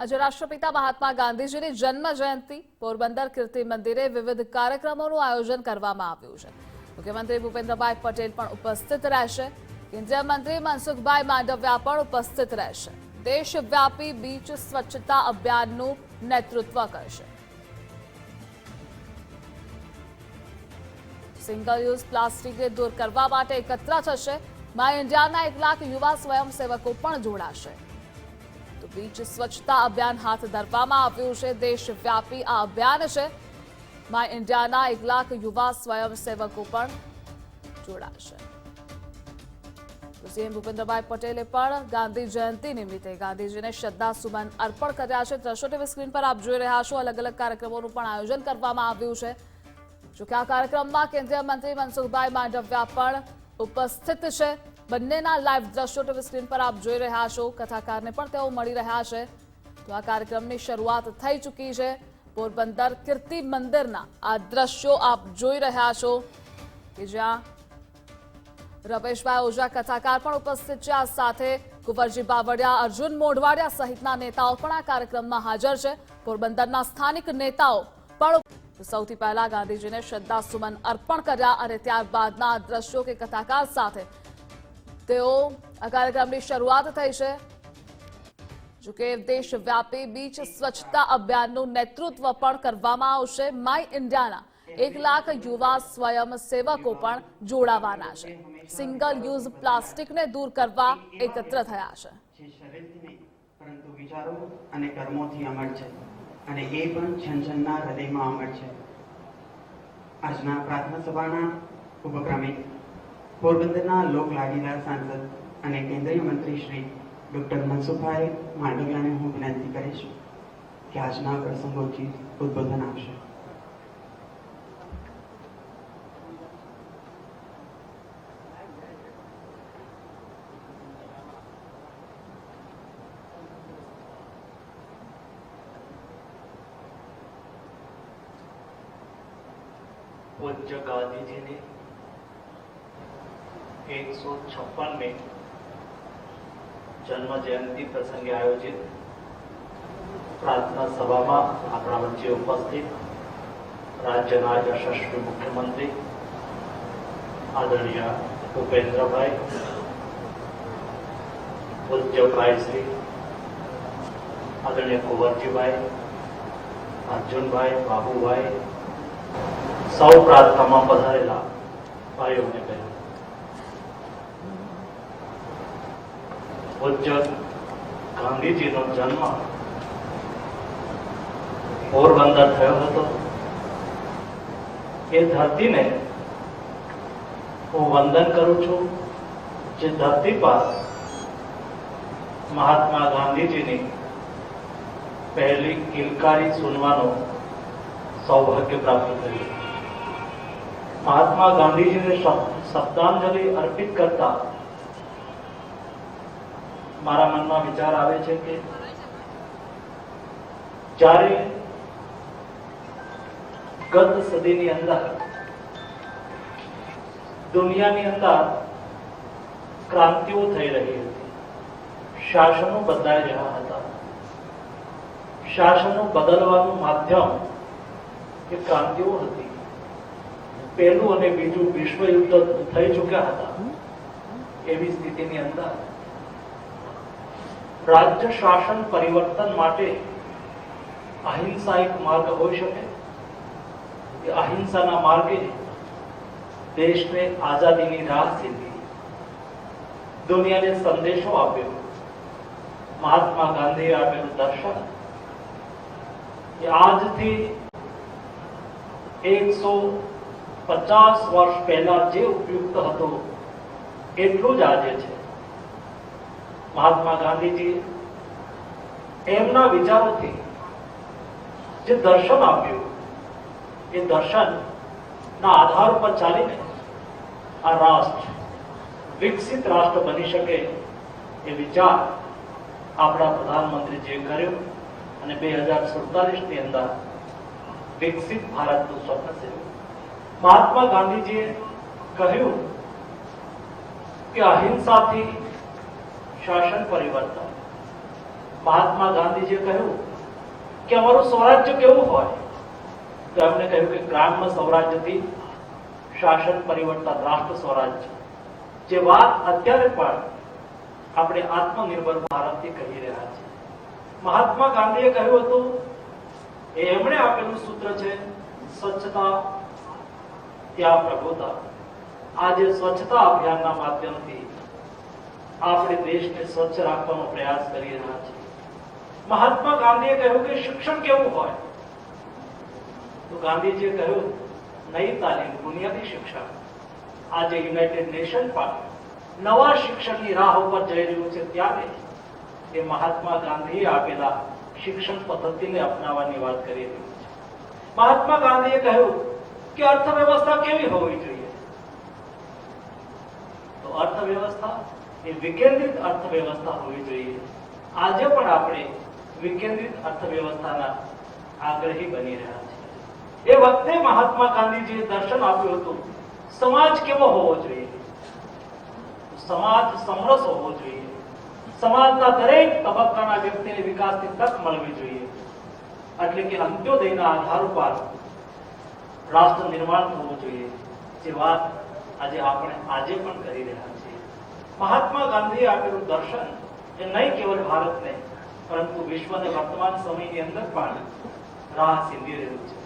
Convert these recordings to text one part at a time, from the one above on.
આજે રાષ્ટ્રપિતા મહાત્મા ગાંધીજીની જન્મ જયંતિ પોરબંદર કીર્તિ મંદિરે વિવિધ કાર્યક્રમોનું આયોજન કરવામાં આવ્યું છે. મુખ્યમંત્રી ભૂપેન્દ્રભાઈ પટેલ પણ ઉપસ્થિત રહેશે. કેન્દ્રીય મંત્રી મનસુખભાઈ માંડવિયા પણ ઉપસ્થિત રહેશે. દેશવ્યાપી બીચ સ્વચ્છતા અભિયાનનું નેતૃત્વ કરશે. સિંગલ યુઝ પ્લાસ્ટિકને દૂર કરવા માટે એકત્ર થશે. માય ઇન્ડિયાના એક લાખ યુવા સ્વયંસેવકો પણ જોડાશે. બીચ સ્વચ્છતા અભિયાન હાથ ધરવામાં આવ્યું છે. દેશવ્યાપી આ અભિયાન છે. માય ઇન્ડિયાના એક લાખ યુવા સ્વયંસેવકો પણ જોડાશે. સીએમ ભૂપેન્દ્રભાઈ પટેલે પણ ગાંધી જયંતિ નિમિત્તે ગાંધીજીને શ્રદ્ધાસુમન અર્પણ કર્યા છે. દ્રશ્યો ટીવી સ્ક્રીન પર આપ જોઈ રહ્યા છો. અલગ અલગ કાર્યક્રમોનું પણ આયોજન કરવામાં આવ્યું છે. જોકે આ કાર્યક્રમમાં કેન્દ્રીય મંત્રી મનસુખભાઈ માંડવિયા પણ ઉપસ્થિત છે. બંનેના લાઈવ દ્રશ્યો ટીવી સ્ક્રીન પર આપ જોઈ રહ્યા છો. કથાકારને પણ તેઓ મળી રહ્યા છે. તો આ કાર્યક્રમની શરૂઆત થઈ ચૂકી છે. પોરબંદર કીર્તિ મંદિરના આ દ્રશ્યો આપ જોઈ રહ્યા છો કે જ્યાં રમેશભાઈ ઓઝા કથાકાર પણ ઉપસ્થિત છે. આ સાથે કુંવરજી બાવળિયા, અર્જુન મોઢવાડિયા સહિતના નેતાઓ પણ આ કાર્યક્રમમાં હાજર છે. પોરબંદરના સ્થાનિક નેતાઓ પણ સૌથી પહેલા ગાંધીજીને શ્રદ્ધાસુમન અર્પણ કર્યા અને ત્યારબાદના દ્રશ્યો કે કથાકાર સાથે તેઓ આ કાર્યક્રમની શરૂઆત થઈ છે. જોકે દેશવ્યાપી બીચ સ્વચ્છતા અભિયાનનું નેતૃત્વ પણ કરવામાં આવશે. માય ઇન્ડિયાના એક લાખ યુવા સ્વયંસેવકો પણ જોડાવાના છે. સિંગલ યુઝ પ્લાસ્ટિકને દૂર કરવા એકત્ર થયા છે. અને એ પણ જનજનના હૃદયમાં અમર છે. આજના પ્રાર્થના સભાના ઉપક્રમે પોરબંદરના લોકલાડીલા સાંસદ અને કેન્દ્રીય મંત્રી શ્રી ડૉક્ટર મનસુખભાઈ માંડવિયાને હું વિનંતી કરીશ કે આજના પ્રસંગોથી ઉદ્બોધન આપશે. પૂજ્ય ગાંધીજીની एक सौ छप्पन में જન્મ જયંતિ પ્રસંગે આયોજિત પ્રાર્થના સભામાં આપણા વચ્ચે ઉપસ્થિત રાજ્યના યશસ્વી મુખ્યમંત્રી આદરણીય ભૂપેન્દ્રભાઈ પૂજ્યભાઈ શ્રી આદરણીય કુંવરજીભાઈ અર્જુનભાઈ બાબુભાઈ સૌ પ્રાર્થનામાં પધારેલા ભાઈઓને બહેનો પૂજ્ય ગાંધીજીનો જન્મ પોરબંદર થયો હતો. એ ધરતીને હું વંદન કરું છું. જે ધરતી પર મહાત્મા ગાંધીજીની પહેલી કિલકારી સુનવાનું સૌભાગ્ય પ્રાપ્ત થયું. મહાત્મા ગાંધીજીને શબ- શબ્દાંજલિ અર્પિત કરતા મારા મનમાં વિચાર આવે છે કે જ્યારે ગત સદીની અંદર, દુનિયાની અંદર ક્રાંતિઓ થઈ રહી હતી. શાસનો બદલાઈ રહ્યા હતા. શાસનો બદલવાનું માધ્યમ એ ક્રાંતિઓ હતી. પહેલું અને બીજું વિશ્વયુદ્ધ થઈ ચૂક્યા હતા. એવી સ્થિતિની અંદર રાજ્ય શાસન પરિવર્તન માટે અહિંસા એક માર્ગ હોઈ શકે? એ અહિંસાના માર્ગે દેશને આઝાદીની રાહ સીધી. દુનિયાને સંદેશો આપ્યો. મહાત્મા ગાંધીએ આપેલું દર્શન. કે આજથી એકસો પચાસ વર્ષ પહેલા જે ઉપયુક્ત હતો, એટલું જ આજે છે. મહાત્મા ગાંધીજી એમના વિચારોથી જે દર્શન આપ્યું, એ દર્શન ના આધાર પર ચાલીને આ રાષ્ટ્ર વિકસિત રાષ્ટ્ર બની શકે એ વિચાર આપણા પ્રધાનમંત્રીજીએ કર્યો અને બે હજાર સુડતાલીસની અંદર વિકસિત ભારતનું સ્વપ્ન સેવ્યું. મહાત્મા ગાંધીજીએ કહ્યું કે અહિંસાથી શાસન પરિવર્તન. મહાત્મા ગાંધીજીએ કહ્યું કે અમારું સ્વરાજ્ય કેવું હોય? તો એમને કહ્યું કે ગ્રામ્ય સ્વરાજ્યથી શાસન પરિવર્તન, રાષ્ટ્ર સ્વરાજ્ય. જે વાત અત્યારે પણ આપણે આત્મનિર્ભર ભારતથી કહી રહ્યા છીએ. મહાત્મા ગાંધીએ કહ્યું હતું એમણે આપેલું સૂત્ર છે, સ્વચ્છતા ત્યાં પ્રભુતા. આજે સ્વચ્છતા અભિયાનના માધ્યમથી આપણે દેશને સ્વચ્છ રાખવાનો પ્રયાસ કરી રહ્યા છીએ મહાત્મા ગાંધીએ કહ્યું કે શિક્ષણ કેવું હોય તો ગાંધીજીએ કહ્યું નઈ તાલીમ બુનિયાદી શિક્ષણ આજે યુનાઇટેડ નેશન પણ નવા શિક્ષણની રાહ ઉપર જઈ રહ્યું છે ત્યારે એ મહાત્મા ગાંધીએ આપેલા શિક્ષણ પદ્ધતિને અપનાવવાની વાત કરી રહ્યું છે મહાત્મા ગાંધીએ કહ્યું કે અર્થવ્યવસ્થા કેવી હોવી જોઈએ તો અર્થવ્યવસ્થા એ વિકેન્દ્રિત અર્થવ્યવસ્થા હોવી જોઈએ. આજે પણ આપણે વિકેન્દ્રિત અર્થવ્યવસ્થાના આગ્રહી બની રહ્યા છીએ. એ વખતે મહાત્મા ગાંધીજીએ દર્શન આપ્યું હતું, સમાજ કેવો હોવો જોઈએ? સમાજ સમરસ હોવો જોઈએ. સમાજના દરેક તબક્કાના વ્યક્તિને વિકાસની તક મળવી જોઈએ. એટલે કે અંત્યોદયના આધાર ઉપર રાષ્ટ્ર નિર્માણ થવું જોઈએ. જે વાત આજે આપણે આજે પણ કરી રહ્યા છીએ. મહાત્મા ગાંધીએ આપેલું દર્શન એ નહીં કેવળ ભારતને, પરંતુ વિશ્વને વર્તમાન સમયની અંદર પણ રાહ સિંધી રહ્યું છે.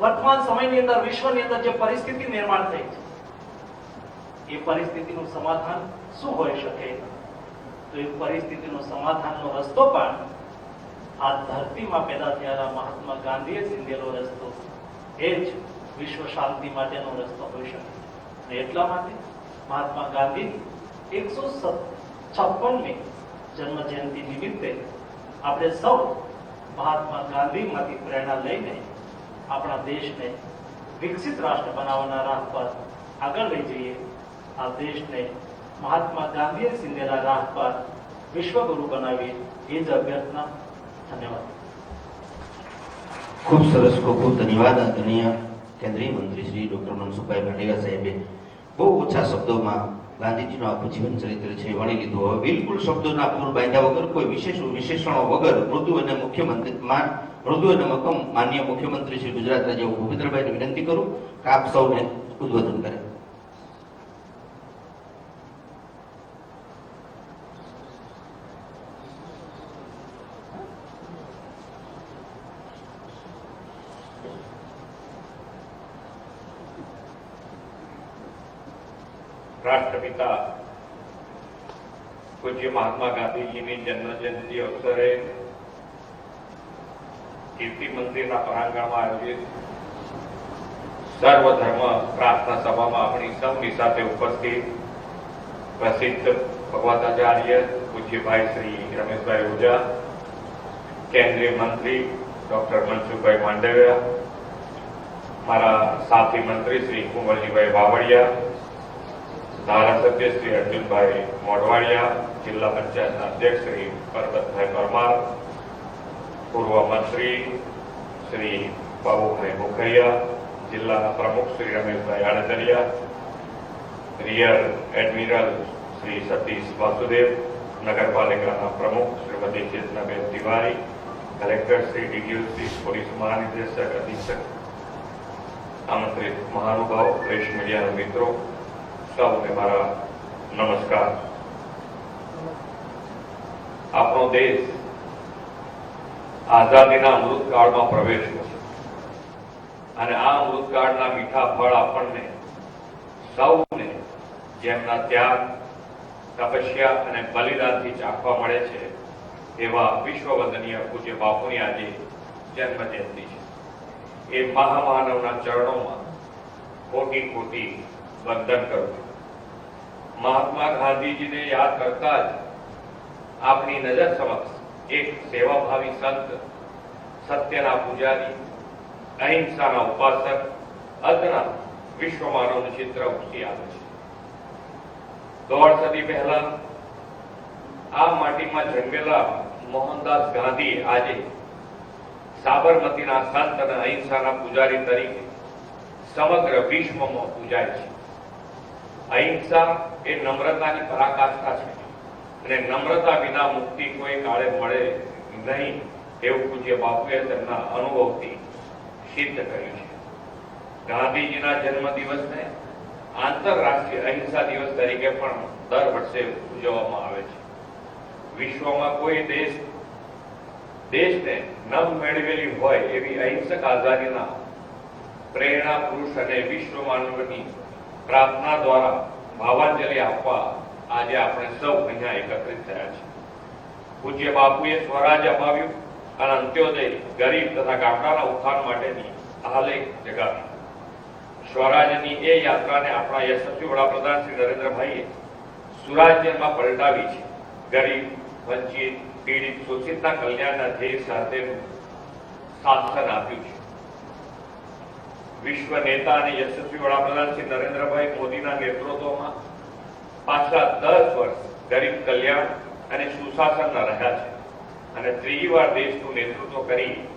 વર્તમાન સમયની અંદર, વિશ્વની અંદર જે પરિસ્થિતિ નિર્માણ થઈ છે, એ પરિસ્થિતિનું સમાધાન શું હોઈ શકે? તો એ પરિસ્થિતિનો સમાધાનનો રસ્તો પણ આ ધરતીમાં પેદા થયેલા મહાત્મા ગાંધીએ સિંધેલો રસ્તો. એ જ વિશ્વ શાંતિ માટેનો રસ્તો હોઈ શકે. અને એટલા માટે મહાત્મા ગાંધીની એકસો છપ્પનમી જન્મ જયંતિ નિમિત્તે આપણે સૌ મહાત્મા ગાંધીમાંથી પ્રેરણા લઈને આપણા દેશને વિકસિત રાષ્ટ્ર બનાવવાના રાહ પર આગળ લઈ જઈએ આ દેશને મહાત્મા ગાંધીએ સીંધેલા રાહ પર વિશ્વગુરુ બનાવીએ એ જ અભ્યર્થના ધન્યવાદ ખૂબ સરસ ખૂબ ખૂબ ધન્યવાદ આદરણીય કેન્દ્રીય મંત્રી શ્રી ડોક્ટર મનસુખભાઈ માંડેલા સાહેબે બહુ ઓછા શબ્દોમાં ગાંધીજીનું આખું જીવન ચરિત્ર છે વણી લીધું. હવે બિલકુલ શબ્દોના પૂર બાંધ્યા વગર કોઈ વિશેષ વિશેષણો વગર મૃદુ અને મુખ્યમંત્રી માન મૃદુ અને મક્કમ માન્ય મુખ્યમંત્રી શ્રી ગુજરાત રાજ્ય ભૂપેન્દ્રભાઈને વિનંતી કરું કે આપ સૌને ઉદ્બોધન કરે. રાષ્ટ્રપિતા પૂજ્ય મહાત્મા ગાંધીજીની જન્મ જયંતિ અવસરે કીર્તિ મંદિરના પ્રાંગણમાં આયોજિત સર્વધર્મ પ્રાર્થના સભામાં આપણી સૌની સાથે ઉપસ્થિત પ્રસિદ્ધ ભગવતાચાર્ય પૂજ્યભાઈ શ્રી રમેશભાઈ ઓઝા, કેન્દ્રીય મંત્રી ડોક્ટર મનસુખભાઈ માંડવિયા, મારા સાથી મંત્રી શ્રી કુંવરજીભાઈ બાવળિયા ધારાસભ્ય શ્રી અર્જુનભાઈ મોઢવાડિયા જિલ્લા પંચાયતના અધ્યક્ષ શ્રી પરબતભાઈ પરમાર પૂર્વ મંત્રી શ્રી બાબુભાઈ મુખૈયા જિલ્લાના પ્રમુખ શ્રી રમેશભાઈ આણંદરિયા રિયર એડમિરલ શ્રી સતીશ વાસુદેવ નગરપાલિકાના પ્રમુખ Shrimati Chetnaben Tiwari collector Shri DDO Shri police મહાનિદેશક અધિક્ષક આમંત્રિત મહાનુભાવ પ્રેસ મીડિયાના મિત્રો સૌને મારા નમસ્કાર. આપણો દેશ આઝાદીના અમૃતકાળમાં પ્રવેશ્યો છે. અને આ અમૃતકાળના મીઠા ફળ આપણને, સૌને જેમના ત્યાગ, તપસ્યા અને બલિદાનથી ચાખવા મળે છે, એવા વિશ્વવંદનીય પૂજ્ય બાપુની આજે જન્મજયંતિ છે. એ મહામાનવના ચરણોમાં ખોટી ખોટી વંદન કરું છું. મહાત્મા ગાંધીજીને યાદ કરતા જ આપની નજર સમક્ષ એક સેવાભાવી સંત, સત્યના પૂજારી, અહિંસાના ઉપાસક અદના વિશ્વ ચિત્ર ઉપસી આવે છે. દોઢ સદી પહેલા આ માટીમાં જન્મેલા મોહનદાસ ગાંધી આજે સાબરમતીના સંત અને અહિંસાના પૂજારી તરીકે સમગ્ર વિશ્વમાં પૂજાય છે. અહિંસા એ નમ્રતાની પરાકાષ્ઠા છે. અને નમ્રતા વિના મુક્તિ કોઈ કાળે મળે નહીં એવું પૂજ્ય બાપુએ તેમના અનુભવથી સિદ્ધ કર્યું છે. ગાંધીજીના જન્મ દિવસને આંતરરાષ્ટ્રીય અહિંસા દિવસ તરીકે પણ દર વર્ષે ઉજવવામાં આવે છે. વિશ્વમાં કોઈ દેશ, દેશને નવ મેળવેલી હોય એવી અહિંસક આઝાદીના પ્રેરણા પુરુષ અને વિશ્વ માનવની પ્રાર્થના દ્વારા ભાવાંજલિ આપવા આજે આપણે સૌ અહીંયા એકત્રિત થયા છે પૂજ્ય બાપુએ સ્વરાજ અપાવ્યું અને અંત્યોદય ગરીબ તથા ગામડાના ઉત્થાન માટેની આલેખ જગાવી સ્વરાજની એ યાત્રાને આપણા યશસ્વી વડાપ્રધાન શ્રી નરેન્દ્રભાઈએ સુરાજ્યમાં પલટાવી છે. ગરીબ, વંચિત, પીડિત, શોષિતના કલ્યાણના ધ્યેય સાથેનું શાસન આપ્યું છે. વિશ્વ નેતા અને યશસ્વી વડાપ્રધાન શ્રી નરેન્દ્રભાઈ મોદીના નેતૃત્વમાં પાછલા દસ વર્ષ ગરીબ કલ્યાણ અને સુશાસનના રહ્યા છે. અને ત્રીજી વાર દેશનું નેતૃત્વ કરી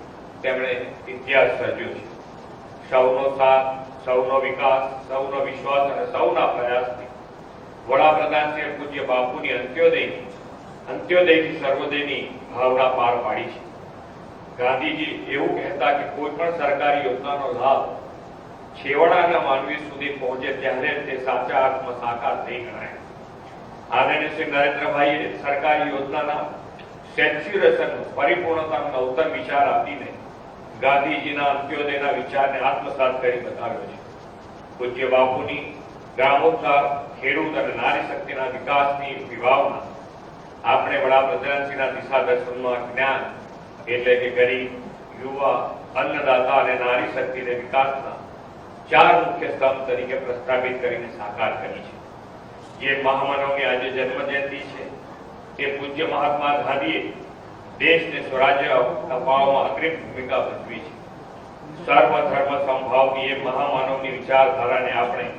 તેમણે ઇતિહાસ સર્જ્યો છે. સૌનો સાથ, સૌનો વિકાસ, સૌનો વિશ્વાસ અને સૌના પ્રયાસથી વડાપ્રધાન શ્રી પૂજ્ય બાપુની અંત્યોદયની અંત્યોદયથી સર્વોદયની ભાવના પાર પાડી છે. ગાંધીજી એવું કહેતા કે કોઈ પણ સરકારી યોજનાનો લાભ છેવાડાના માનવી સુધી પહોંચે ત્યારે તે સાચા અર્થમાં સાકાર થઈ ગણાય. આદરણીય શ્રી નરેન્દ્રભાઈએ સરકારી યોજનાના સેચ્યુરેશન, પરિપૂર્ણતાનો નવતર વિચાર આપીને ગાંધીજીના અંત્યોદયના વિચારને આત્મસાત કરી બતાવ્યો છે. પૂજ્ય બાપુની ગ્રામોત્થાન ખેડૂત અને નારી શક્તિના વિકાસની વિભાવના આપણે વડાપ્રધાનશ્રીના દિશા દર્શનમાં જ્ઞાન એટલે કે ગરીબ, યુવા, અન્નદાતા અને નારી શક્તિને વિકાસના ચાર મુખ્ય સ્તંભ તરીકે પ્રસ્થાપિત કરીને સાકાર કરી છે. જે મહામાનવની આજે જન્મ જયંતિ છે, તે પૂજ્ય મહાત્મા ગાંધીએ દેશને સ્વરાજ્ય અપાવવામાં અગ્રીમ ભૂમિકા ભજવી છે. સર્વ ધર્મ સંભાવની એ મહામાનવની વિચારધારાને આપણે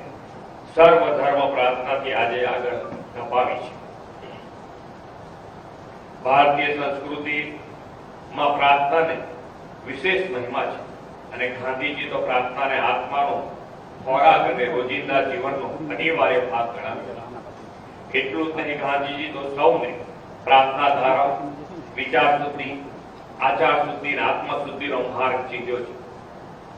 સર્વ ધર્મ પ્રાર્થનાથી આજે આગળ ધપાવી છે. ભારતીય સંસ્કૃતિમાં પ્રાર્થનાને વિશેષ મહિમા છે. અને ગાંધીજી તો પ્રાર્થનાને આત્માનો ખોરાક અને રોજિંદા જીવનનો અનિવાર્ય ભાગ ગણાવેલા એટલું જ નહીં ગાંધીજી તો સૌને પ્રાર્થના ધારા વિચાર શુદ્ધિ અને આત્મશુદ્ધિનો માર્ગ ચીંધ્યો છે.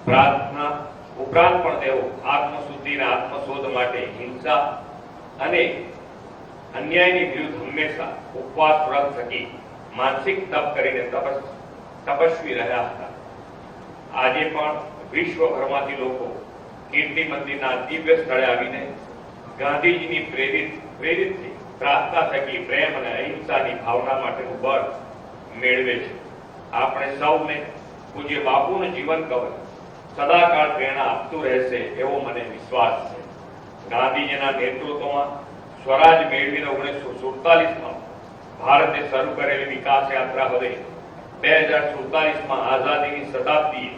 પ્રાર્થના ઉપરાંત પણ તેઓ આત્મશુદ્ધિ અને આત્મશોધ માટે હિંસા અને અન્યાયની વિરુદ્ધ હંમેશા ઉપવાસ વ્રત થકી માનસિક તપ કરીને તપસ, તપસ્વી રહ્યા હતા. આજે પણ વિશ્વભરમાંથી લોકો કીર્તિ મંદિરના દિવ્ય સ્થળે આવીને ગાંધીજીની પ્રેરિત પ્રેરિત પ્રાર્થના થકી પ્રેમ અને અહિંસાની ભાવના માટેનું બળ મેળવે છે. આપણે સૌને પૂજ્ય બાપુનું જીવન કવચ સદાકાળ પ્રેરણા આપતું રહેશે એવો મને વિશ્વાસ છે. ગાંધીજીના નેતૃત્વમાં સ્વરાજ મેળવીને ઓગણીસો સુડતાલીસમાં ભારતે શરૂ કરેલી વિકાસ યાત્રા હવે બે હજાર સુડતાલીસમાં આઝાદીની શતાબ્દીએ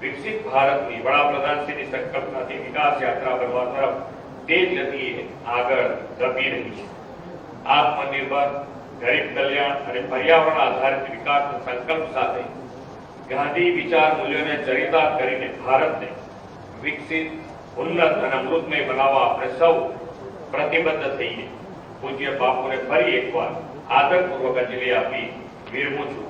વિકસિત ભારતની વડાપ્રધાનશ્રીની સંકલ્પનાથી વિકાસ યાત્રા બનવા તરફ તેજ ગતિએ આગળ ધપી રહી છે આત્મનિર્ભર ગરીબ કલ્યાણ અને પર્યાવરણ આધારિત વિકાસના સંકલ્પ સાથે ગાંધી વિચાર મૂલ્યોને ચરિતાર્થ કરીને ભારતને વિકસિત ઉન્નત અને અમૃતમય બનાવવા આપણે સૌ પ્રતિબદ્ધ થઈએ પૂજ્ય બાપુને ફરી એકવાર આદરપૂર્વક અંજલિ આપી વિરમું છું